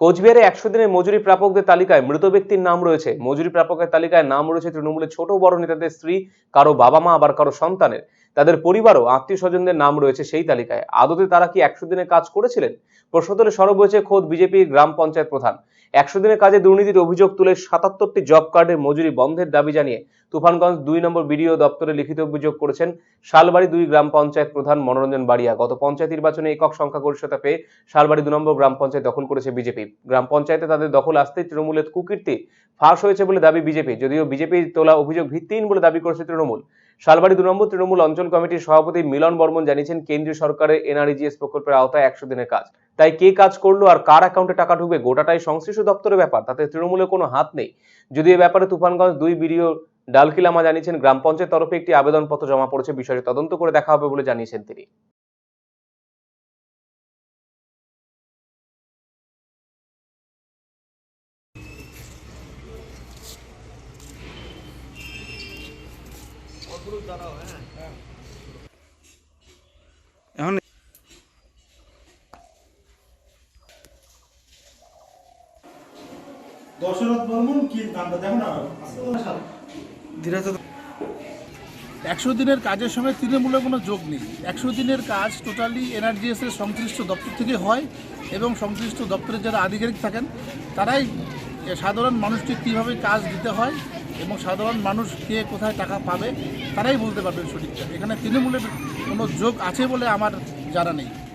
কোচবিহারে একশো দিনের মজুরি প্রাপকদের তালিকায় মৃত ব্যক্তির নাম রয়েছে। মজুরি প্রাপকের তালিকায় নাম রয়েছে তৃণমূলের ছোট বড় নেতাদের স্ত্রী, কারও বাবা মা, আবার কারও সন্তানের। তাদের পরিবারও আত্মীয় স্বজনদের নাম রয়েছে সেই তালিকায়। আদতে তারা কি একশো দিনে কাজ করেছিলেন? প্রশ্ন সরব হয়েছে খোদ বিজেপির গ্রাম পঞ্চায়েত প্রধান। একশো দিনের কাজে দুর্নীতির অভিযোগ তুলে সাতাত্তরটি জব কার্ডের মজুরি বন্ধের দাবি জানিয়ে তুফানগঞ্জ দুই নম্বর বিডিও দপ্তরে লিখিত অভিযোগ করেছেন, শালবাড়ি দুই গ্রাম পঞ্চায়েত প্রধান মনোরঞ্জন বাড়িয়া। গত পঞ্চায়েত নির্বাচনে একক সংখ্যাগরিষ্ঠতা পেয়ে শালবাড়ি দু নম্বর গ্রাম পঞ্চায়েত দখল করেছে বিজেপি। গ্রাম পঞ্চায়েতে তাদের দখল আসতেই তৃণমূলের কুকীর্তি ফাঁস হয়েছে বলে দাবি বিজেপি, যদিও বিজেপি তোলা অভিযোগ ভিত্তিহীন বলে দাবি করেছে তৃণমূল। শালবাড়ি দু নম্বর তৃণমূল অঞ্চল কমিটির সভাপতি মিলন বর্মন জানিয়েছেন, কেন্দ্রীয় সরকারের এনআরইজিএস প্রকল্পের আওতায় একশো দিনের কাজ। তাই কে কাজ করল আর কার অ্যাকাউন্টে টাকা ঢুকবে গোটাটাই সংশ্লিষ্ট দপ্তরের ব্যাপার, তাতে তৃণমূলের কোনো হাত নেই। যদি এ ব্যাপারে তুফানগঞ্জ দুই বিডিও ডালকিলামা জানিয়েছেন, গ্রাম পঞ্চায়েত তরফে একটি আবেদনপত্র জমা পড়েছে, বিষয়টি তদন্ত করে দেখা হবে বলে জানিয়েছেন তিনি। একশো দিনের কাজের সঙ্গে তৃণমূলের কোনো যোগ নেই। একশো দিনের কাজ টোটালি এনআরজিএস এর সংশ্লিষ্ট দপ্তর থেকে হয় এবং সংশ্লিষ্ট দপ্তরের যারা আধিকারিক থাকেন, তারাই সাধারণ মানুষকে কীভাবে কাজ দিতে হয় এবং সাধারণ মানুষ কে কোথায় টাকা পাবে, তারাই বলতে পারবেন সঠিকটা। এখানে তৃণমূলের কোনো যোগ আছে বলে আমার জানা নেই।